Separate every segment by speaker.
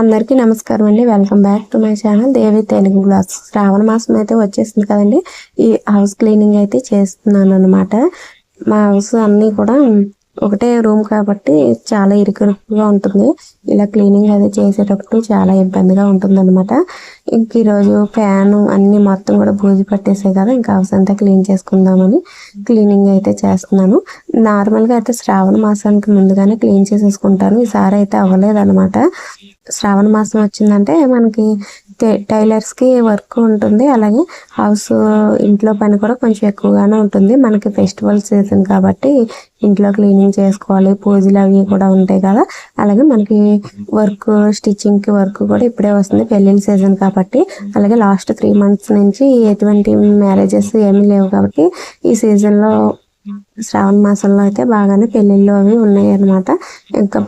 Speaker 1: అందరికీ నమస్కారం అండి. Welcome back to my channel Devi Telugu vlogs Shravana మాసం అయితే వచ్చేసింది కదండి. ఈ హౌస్ క్లీనింగ్ అయితే చేస్తున్నాను అనమాట మా హౌస్ అన్నీ కూడా ఒకటే రూమ్ కాబట్టి చాలా ఇరుకురుకుగా ఉంటుంది. ఇలా క్లీనింగ్ అది చేసేటప్పుడు చాలా ఇబ్బందిగా ఉంటుంది అనమాట ఇంక ఈరోజు ఫ్యాన్ అన్ని మొత్తం కూడా బూజు పట్టేసాయి కదా ఇంకా హౌస్ అంతా క్లీన్ చేసుకుందామని క్లీనింగ్ అయితే చేస్తున్నాను. నార్మల్గా అయితే శ్రావణ మాసానికి ముందుగానే క్లీన్ చేసేసుకుంటాను. ఈసారి అయితే అవ్వలేదు అనమాట శ్రావణ మాసం వచ్చిందంటే మనకి టైలర్స్కి వర్క్ ఉంటుంది. అలాగే హౌస్ ఇంట్లో పని కూడా కొంచెం ఎక్కువగానే ఉంటుంది. మనకి ఫెస్టివల్ సీజన్ కాబట్టి ఇంట్లో క్లీనింగ్ చేసుకోవాలి. పూజలు అవి కూడా ఉంటాయి కదా. అలాగే మనకి వర్క్ స్టిచ్చింగ్కి వర్క్ కూడా ఇప్పుడే వస్తుంది. పెళ్ళిళ్ళ సీజన్ కాబట్టి. అలాగే లాస్ట్ త్రీ మంత్స్ నుంచి ఎటువంటి మ్యారేజెస్ ఏమీ లేవు కాబట్టి ఈ సీజన్లో శ్రావణ మాసంలో అయితే బాగానే పెళ్ళిళ్ళు అవి ఉన్నాయి అన్నమాట ఇంకా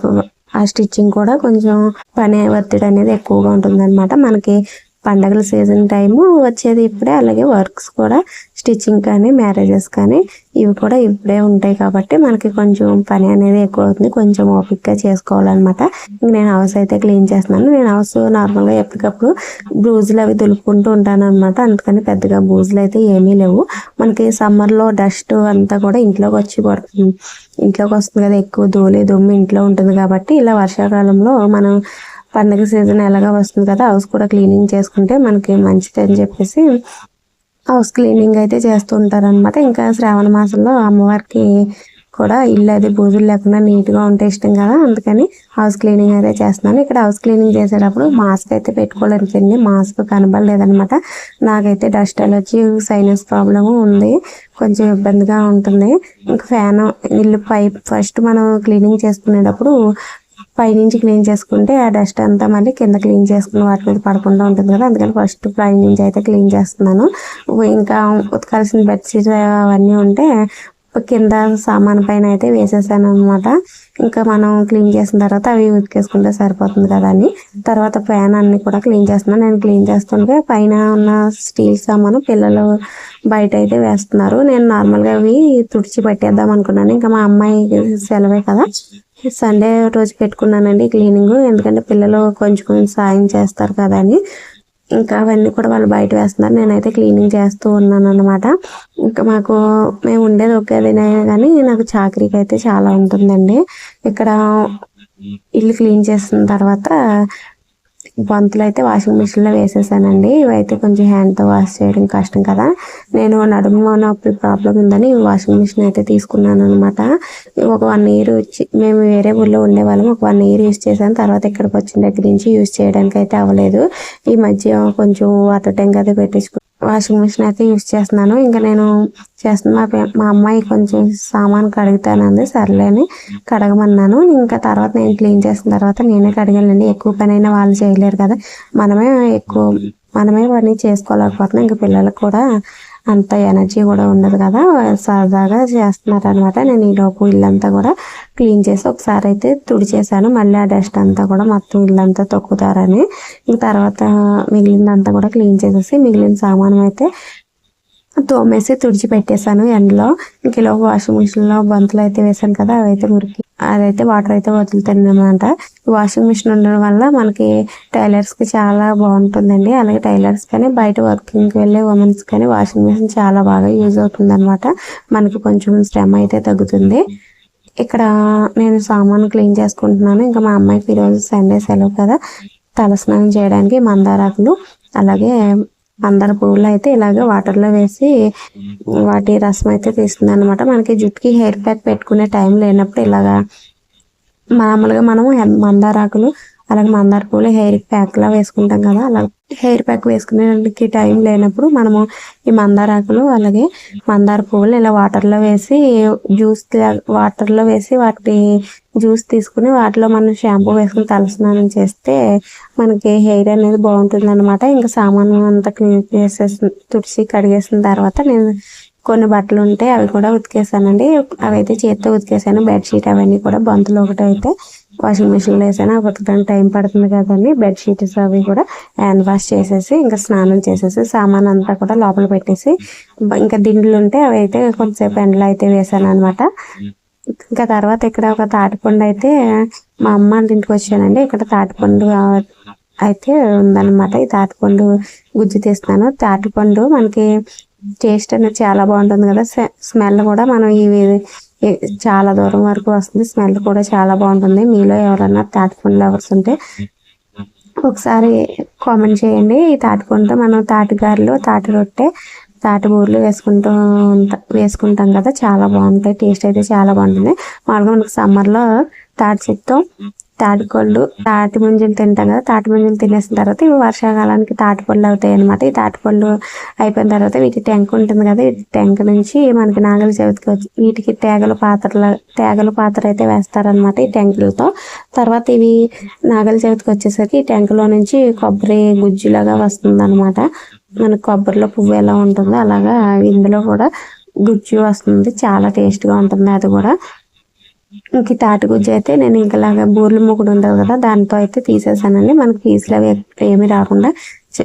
Speaker 1: ఆ స్టిచ్చింగ్ కూడా కొంచెం పని ఒత్తిడి అనేది ఎక్కువగా ఉంటుంది అనమాట మనకి పండగల సీజన్ టైము వచ్చేది ఇప్పుడే అలాగే వర్క్స్ కూడా స్టిచ్చింగ్ కానీ మ్యారేజెస్ కానీ ఇవి కూడా ఇప్పుడే ఉంటాయి కాబట్టి మనకి కొంచెం పని అనేది ఎక్కువ అవుతుంది. కొంచెం ఓపిక్గా చేసుకోవాలన్నమాట. నేను హౌస్ అయితే క్లీన్ చేస్తున్నాను. నేను హౌస్ నార్మల్గా ఎప్పటికప్పుడు బ్లూజులు అవి దులుపుకుంటూ ఉంటాను అనమాట అందుకని పెద్దగా బూజులు అయితే ఏమీ లేవు. మనకి సమ్మర్లో డస్ట్ అంతా కూడా ఇంట్లోకి వచ్చి పడుతుంది. ఇంట్లోకి వస్తుంది కదా ఎక్కువ ధూళి దుమ్ము ఇంట్లో ఉంటుంది కాబట్టి ఇలా వర్షాకాలంలో మనం పండుగ సీజన్ ఎలాగా వస్తుంది కదా హౌస్ కూడా క్లీనింగ్ చేసుకుంటే మనకి మంచిది అని చెప్పేసి హౌస్ క్లీనింగ్ అయితే చేస్తూ ఉంటారనమాట ఇంకా శ్రావణ మాసంలో అమ్మవారికి కూడా ఇల్లు అది బూజులు లేకుండా నీట్గా ఉంటే ఇష్టం కదా అందుకని హౌస్ క్లీనింగ్ అయితే చేస్తున్నాను. ఇక్కడ హౌస్ క్లీనింగ్ చేసేటప్పుడు మాస్క్ అయితే పెట్టుకోలేదండి మాస్క్ కనబడలేదనమాట నాకైతే డస్ట్ ఎలర్జీ సైనస్ ప్రాబ్లమ్ ఉంది. కొంచెం ఇబ్బందిగా ఉంటుంది. ఇంకా ఫ్యాన్ ఇల్లు పైప్ ఫస్ట్ మనం క్లీనింగ్ చేసుకునేటప్పుడు పైనుంచి క్లీన్ చేసుకుంటే ఆ డస్ట్ అంతా మళ్ళీ కింద క్లీన్ చేసుకుని వాటి మీద పడకుండా ఉంటుంది కదా. అందుకని ఫస్ట్ పైనుంచి అయితే క్లీన్ చేస్తున్నాను. ఇంకా ఉతకాల్సిన బెడ్షీట్ అవన్నీ ఉంటే కింద సామాన్ పైన అయితే వేసేసాను అనమాట ఇంకా మనం క్లీన్ చేసిన తర్వాత అవి ఉతికేసుకుంటే సరిపోతుంది కదా అని. తర్వాత ఫ్యాన్ అన్ని కూడా క్లీన్ చేస్తున్నాను. నేను క్లీన్ చేస్తుంటే పైన ఉన్న స్టీల్ సామాను పిల్లలు బయట అయితే వేస్తున్నారు. నేను నార్మల్గా అవి తుడిచి పట్టేద్దాం అనుకున్నాను. ఇంకా మా అమ్మాయి సెలవే కదా. సండే రోజు పెట్టుకున్నానండి క్లీనింగ్. ఎందుకంటే పిల్లలు కొంచెం కొంచెం సాయం చేస్తారు కదా అని. ఇంకా అవన్నీ కూడా వాళ్ళు బయట వేస్తున్నారు. నేనైతే క్లీనింగ్ చేస్తూ ఉన్నాను అనమాట ఇంకా మాకు మేము ఉండేది ఒకేదినే కానీ నాకు చాకరీకి అయితే చాలా ఉంటుందండి. ఇక్కడ ఇల్లు క్లీన్ చేసిన తర్వాత బంతులు అయితే వాషింగ్ మిషన్లో వేసేసానండి. ఇవైతే కొంచెం హ్యాండ్తో వాష్ చేయడం కష్టం కదా. నేను నడుము నొప్పి ప్రాబ్లం ఉందని వాషింగ్ మిషన్ అయితే తీసుకున్నాను అనమాట ఒక వన్ ఇయర్ వచ్చి మేము వేరే ఊళ్ళో ఉండేవాళ్ళం ఒక వన్ ఇయర్ యూస్ చేశాను. తర్వాత ఇక్కడికి వచ్చిన దగ్గర నుంచి యూస్ చేయడానికి అయితే అవ్వలేదు. ఈ మధ్య కొంచెం వాటర్ ట్యాంక్ అది పెట్టించుకున్నాను వాషింగ్ మిషన్ అయితే యూస్ చేస్తున్నాను. ఇంకా నేను చేస్తున్న మా పే- మా అమ్మాయి కొంచెం సామాన్ కడుగుతానంది. సర్లేని కడగమన్నాను. ఇంకా తర్వాత నేను క్లీన్ చేసిన తర్వాత నేనే కడగాలండి ఎక్కువ పని అయినా వాళ్ళు చేయలేరు కదా. మనమే ఎక్కువ మనమే పని చేసుకోలేకపోతున్నాం. ఇంకా పిల్లలకు కూడా అంత ఎనర్జీ కూడా ఉండదు కదా. సరదాగా చేస్తున్నారు అనమాట నేను ఈ లోపు ఇల్లంతా కూడా క్లీన్ చేసి ఒకసారి అయితే తుడిచేసాను మళ్ళీ ఆ డస్ట్ అంతా కూడా మొత్తం ఇల్లంతా తొక్కుతారని. ఇంక తర్వాత మిగిలిందంతా కూడా క్లీన్ చేసేసి మిగిలిన సామానం అయితే తోమేసి తుడిచి పెట్టేశాను ఎండలో. ఇంక ఇలా వాషింగ్ మిషన్లో బంతులు అయితే వేసాను కదా అవైతే మురికి అదైతే వాటర్ అయితే వదులుతుంది అనమాట వాషింగ్ మిషన్ ఉండడం వల్ల మనకి టైలర్స్కి చాలా బాగుంటుందండి. అలాగే టైలర్స్ కానీ బయట వర్కింగ్కి వెళ్ళే ఉమెన్స్ కానీ వాషింగ్ మిషన్ చాలా బాగా యూజ్ అవుతుంది అనమాట మనకి కొంచెం శ్రమ అయితే తగ్గుతుంది. ఇక్కడ నేను సామాన్ క్లీన్ చేసుకుంటున్నాను. ఇంకా మా అమ్మాయికి ఈరోజు సండే సెలవు కదా. తలస్నానం చేయడానికి మందారాకులు అలాగే మందార పువ్వులు అయితే ఇలాగ వాటర్లో వేసి వాటి రసం అయితే తీస్తుంది అనమాట మనకి జుట్టుకి హెయిర్ ప్యాక్ పెట్టుకునే టైం లేనప్పుడు ఇలాగా మామూలుగా మనము మందారాకులు అలాగే మందార పూలు హెయిర్ ప్యాక్లా వేసుకుంటాం కదా. అలా హెయిర్ ప్యాక్ వేసుకునేకి టైం లేనప్పుడు మనము ఈ మందార ఆకులు అలాగే మందార పువ్వులు ఇలా వాటర్లో వేసి జ్యూస్ వాటర్లో వేసి వాటి జ్యూస్ తీసుకుని వాటిలో మనం షాంపూ వేసుకుని తలస్నానం చేస్తే మనకి హెయిర్ అనేది బాగుంటుంది అనమాట ఇంకా సామాను అంతా క్లీన్ చేసేసి తుడిచి కడిగేసిన తర్వాత నేను కొన్ని బట్టలు ఉంటాయి అవి కూడా ఉతికేసానండి. అవైతే చేత్తో ఉతికేసాను. బెడ్షీట్ అవన్నీ కూడా బంతులు ఒకటి అయితే వాషింగ్ మిషన్లో వేసాను అవి ఉతకడానికి టైం పడుతుంది కదండి. బెడ్షీట్స్ అవి కూడా హ్యాండ్ వాష్ చేసేసి ఇంకా స్నానం చేసేసి సామాన్ అంతా కూడా లోపల పెట్టేసి ఇంకా దిండ్లు ఉంటే అవి అయితే కొంతసేపు ఎండలో అయితే వేసాను అనమాట ఇంకా తర్వాత ఇక్కడ ఒక తాటిపండు అయితే మా అమ్మ ఇంటికి వచ్చానండి. ఇక్కడ తాటిపండు అయితే ఉందన్నమాట. ఈ తాటిపండు గుజ్జు తీస్తున్నాను. తాటిపండు మనకి టేస్ట్ అనేది చాలా బాగుంటుంది కదా. స్మెల్ కూడా మనం ఇవి చాలా దూరం వరకు వస్తుంది. స్మెల్ కూడా చాలా బాగుంటుంది. మీలో ఎవరైనా తాటిపండు లవర్స్ ఉంటే ఒకసారి కామెంట్ చేయండి. ఈ తాటిపండుతో మనం తాటిగారులు తాటి రొట్టె తాటిబూరలు వేసుకుంటూ వేసుకుంటాం కదా. చాలా బాగుంటాయి. టేస్ట్ అయితే చాలా బాగుంటుంది. మామూలుగా మనకి సమ్మర్లో తాటి చెట్టు తాటిపళ్ళు తాటి ముంజలు తింటాం కదా తాటి ముంజలు తినేసిన తర్వాత ఇవి వర్షాకాలానికి తాటిపళ్ళు అవుతాయి అనమాట ఈ తాటిపళ్ళు అయిపోయిన తర్వాత వీటి టెంక ఉంటుంది కదా ఈ టెంక నుంచి మనకి నాగల చవితికి వచ్చి వీటికి తేగల పాత్రల తేగల పాత్ర అయితే వేస్తారనమాట ఈ టెంకులతో. తర్వాత ఇవి నాగల చవితికి వచ్చేసరికి ఈ టెంకలో నుంచి కొబ్బరి గుజ్జులాగా వస్తుంది అనమాట మనకి కొబ్బరిలో పువ్వు ఎలా ఉంటుందో అలాగా ఇందులో కూడా గుజ్జు వస్తుంది. చాలా టేస్ట్గా ఉంటుంది అది కూడా. ఇంక తాటి గుజ్జు అయితే నేను ఇంకలాగా బూర్లు మొగుడు ఉంటుంది కదా దాంతో అయితే తీసేసానండి. మనకి పీసులు అవి ఏమి రాకుండా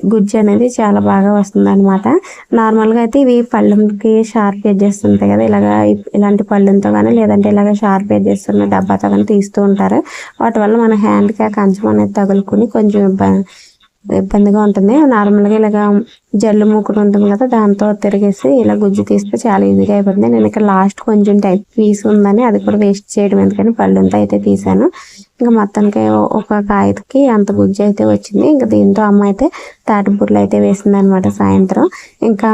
Speaker 1: గుజ్జు అనేది చాలా బాగా వస్తుంది అనమాట నార్మల్గా అయితే ఇవి పళ్ళకి షార్ప్ ఎడ్జెస్ ఉంటాయి కదా ఇలాగా ఇలాంటి పళ్ళుతో కానీ లేదంటే ఇలాగ షార్ప్ ఎడ్జెస్ ఉన్న డబ్బాతో కానీ తీస్తూ ఉంటారు. వాటి వల్ల మన హ్యాండ్కి ఆ కంచం అనేది తగులుకుని కొంచెం ఇబ్బ- ఇబ్బందిగా ఉంటుంది. నార్మల్గా ఇలాగ జల్లు మూకుడు ఉంటుంది కదా దాంతో తిరిగేసి ఇలా గుజ్జు తీస్తే చాలా ఈజీగా అయిపోతుంది. నేను ఇక్కడ లాస్ట్ కొంచెం టైప్ పీస్ ఉందని అది కూడా వేస్ట్ చేయడం ఎందుకని పళ్ళుంతా అయితే తీసాను. ఇంకా మొత్తానికి ఒక కాయకి అంత గుజ్జు అయితే వచ్చింది. ఇంకా దీంతో అమ్మ అయితే తాటిపూర్లు అయితే వేసింది అనమాట సాయంత్రం. ఇంకా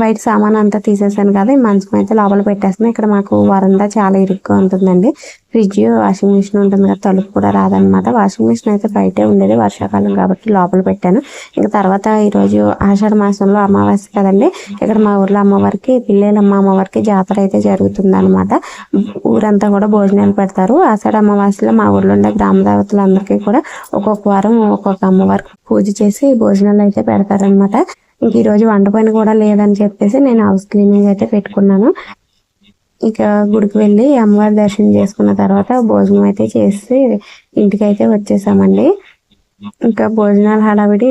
Speaker 1: బయట సామాన్ అంతా తీసేసాను కదా ఈ మంచం అయితే లోపల పెట్టేస్తున్నాను ఇక్కడ మాకు వరండా చాలా ఇరుగ్గా ఉంటుందండి. ఫ్రిడ్జ్ వాషింగ్ మిషన్ ఉంటుంది కదా తలుపు కూడా రాదనమాట వాషింగ్ మిషన్ అయితే బయటే ఉండేది వర్షాకాలం కాబట్టి లోపల పెట్టాను. ఇంకా తర్వాత ఈరోజు ఆషాఢ మాసంలో అమావాస్య కదండి. ఇక్కడ మా ఊర్లో అమ్మవారికి పిల్లలమ్మ అమ్మవారికి జాతర అయితే జరుగుతుంది అనమాట ఊరంతా కూడా భోజనాలు పెడతారు. ఆషాఢ అమావాస్యలో మా ఊర్లో ఉండే గ్రామ దేవతలందరికీ కూడా ఒక్కొక్క వారం ఒక్కొక్క అమ్మవారికి పూజ చేసి భోజనాలు అయితే పెడతారనమాట ఇంక ఈరోజు వంట పని కూడా లేదని చెప్పేసి నేను హౌస్ క్లీనింగ్ అయితే పెట్టుకున్నాను. ఇక గుడికి వెళ్ళి అమ్మవారి దర్శనం చేసుకున్న తర్వాత భోజనం అయితే చేసి ఇంటికి అయితే వచ్చేసామండి. ఇంకా భోజనాల హడావిడి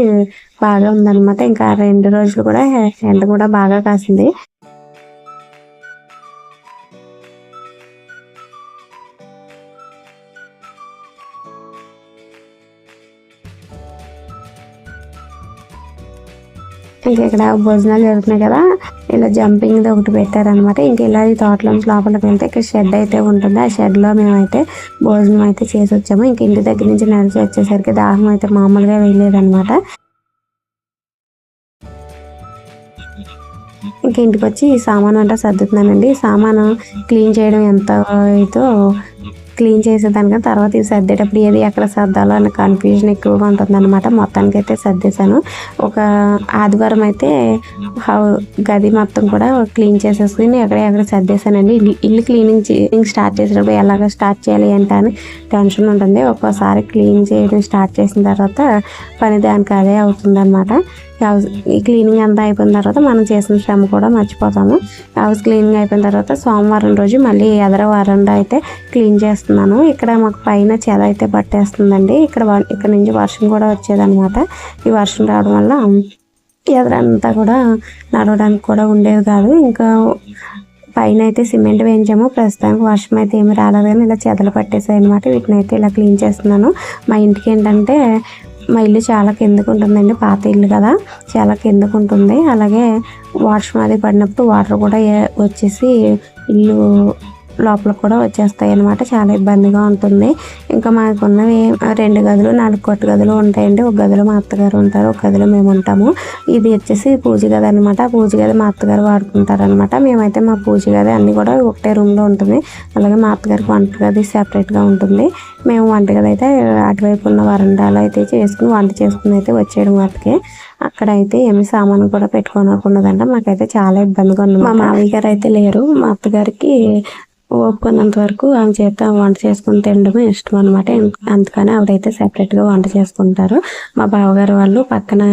Speaker 1: బాగా ఉందన్నమాట. ఇంకా రెండు రోజులు కూడా ఎండ కూడా బాగా కాసింది. ఇంక ఇక్కడ భోజనాలు జరుగుతున్నాయి కదా. ఇలా జంపింగ్ ఒకటి పెట్టారనమాట ఇంక ఇలా ఈ తోటలోంచి లోపలికి వెళ్తే ఇక్కడ షెడ్ అయితే ఉంటుంది. ఆ షెడ్లో మేమైతే భోజనం అయితే చేసి వచ్చాము ఇంక ఇంటి దగ్గర నుంచి నడిచి వచ్చేసరికి దాహం అయితే మామూలుగా వేయలేదన్నమాట. ఇంక ఇంటికి వచ్చి ఈ అంటే అంతా సర్దుతున్నానండి. సామాను క్లీన్ చేయడం ఎంత అయితే క్లీన్ చేసేదానికన్నా తర్వాత ఇవి సర్దేటప్పుడు ఏది ఎక్కడ సర్దాలో అన్న కన్ఫ్యూజన్ ఎక్కువగా ఉంటుందన్నమాట. మొత్తానికి అయితే సర్దేశాను. ఒక ఆదివారం అయితే హౌ- గది మొత్తం కూడా క్లీన్ చేసేసుకుని ఎక్కడ ఎక్కడ సర్దేశానండి. ఇల్లు ఇల్లు క్లీనింగ్ క్లీనింగ్ స్టార్ట్ చేసేటప్పుడు ఎలాగ స్టార్ట్ చేయాలి ఏంటి అని టెన్షన్ ఉంటుంది. ఒక్కోసారి క్లీన్ చేయడం స్టార్ట్ చేసిన తర్వాత పని దానికి అదే అవుతుందన్నమాట. ఈ క్లీనింగ్ అంతా అయిపోయిన తర్వాత మనం చేసిన శ్రమ కూడా మర్చిపోతాము. హౌస్ క్లీనింగ్ అయిపోయిన తర్వాత సోమవారం రోజు మళ్ళీ ఎదర వరండా అయితే క్లీన్ చేస్తున్నాను. ఇక్కడ మాకు పైన చెద అయితే పట్టేస్తుందండి. ఇక్కడ ఇక్కడ నుంచి వర్షం కూడా వచ్చేదన్నమాట. ఈ వర్షం రావడం వల్ల ఎదరంతా కూడా నడవడానికి కూడా ఉండేది కాదు. ఇంకా పైన అయితే సిమెంట్ వేయించాము. ప్రస్తుతానికి వర్షం అయితే ఏమి రాలేదు కానీ ఇలా చెదలు పట్టేసాయి అనమాట వీటిని అయితే ఇలా క్లీన్ చేస్తున్నాను. మా ఇంటికి ఏంటంటే మా ఇల్లు చాలా కిందకు ఉంటుందండి పాత ఇల్లు కదా. చాలా కిందకు ఉంటుంది. అలాగే వాటర్ అది పడినప్పుడు వాటర్ కూడా వచ్చేసి ఇల్లు లోపల కూడా వచ్చేస్తాయి అనమాట చాలా ఇబ్బందిగా ఉంటుంది. ఇంకా మాకున్నవి రెండు గదులు నాలుగు కొట్టు గదులు ఉంటాయండి. ఒక గదిలో మా అత్తగారు ఉంటారు ఒక గదిలో మేము ఉంటాము. ఇది వచ్చేసి పూజ గది అనమాట పూజ గది మా అత్తగారు వాడుకుంటారనమాట మేమైతే మా పూజ గది అన్నీ కూడా ఒకటే రూమ్లో ఉంటుంది. అలాగే మా అత్తగారికి వంట గది సెపరేట్గా ఉంటుంది. మేము వంట గది అయితే అటువైపు ఉన్న వరండాలో అయితే చేసుకుని వంట చేసుకుని అయితే వచ్చేయడం వాటికి. అక్కడ అయితే ఏమి సామాను కూడా పెట్టుకోనకున్నదంట మాకైతే చాలా ఇబ్బందిగా ఉంది మా మామయ్య గారు అయితే లేరు. మా అత్తగారికి ఒప్పుకున్నంత వరకు ఆమె చేత వంట చేసుకుని తినడమే ఇష్టం అనమాట అందుకని ఆవిడైతే సెపరేట్గా వంట చేసుకుంటారు. మా బావగారు వాళ్ళు పక్కన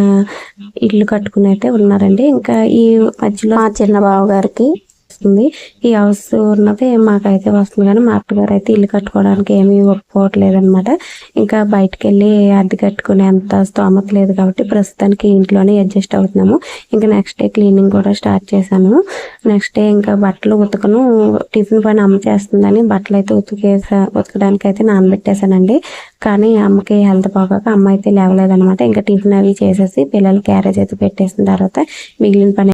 Speaker 1: ఇల్లు కట్టుకుని అయితే ఉన్నారండి. ఇంకా ఈ మధ్యలో మా చిన్న బావగారికి వస్తుంది. ఈ హౌస్ ఉన్నది మాకైతే వస్తుంది కానీ మా అత్తగారు అయితే ఇల్లు కట్టుకోవడానికి ఏమీ ఒప్పుకోవట్లేదు అనమాట ఇంకా బయటకు వెళ్ళి అద్దె కట్టుకునే అంత స్తోమత లేదు కాబట్టి ప్రస్తుతానికి ఇంట్లోనే అడ్జస్ట్ అవుతున్నాము. ఇంకా నెక్స్ట్ డే క్లీనింగ్ కూడా స్టార్ట్ చేశాను. నెక్స్ట్ డే ఇంకా బట్టలు ఉతకను టిఫిన్ పని అమ్మ చేస్తుందని బట్టలు అయితే ఉతికేసా ఉతకడానికి అయితే నానబెట్టేశానండి కానీ అమ్మకి హెల్త్ బాగోక అమ్మ అయితే లేవలేదనమాట ఇంకా టిఫిన్ అవి చేసేసి పిల్లలు క్యారేజ్ అయితే పెట్టేసిన తర్వాత మిగిలిన పని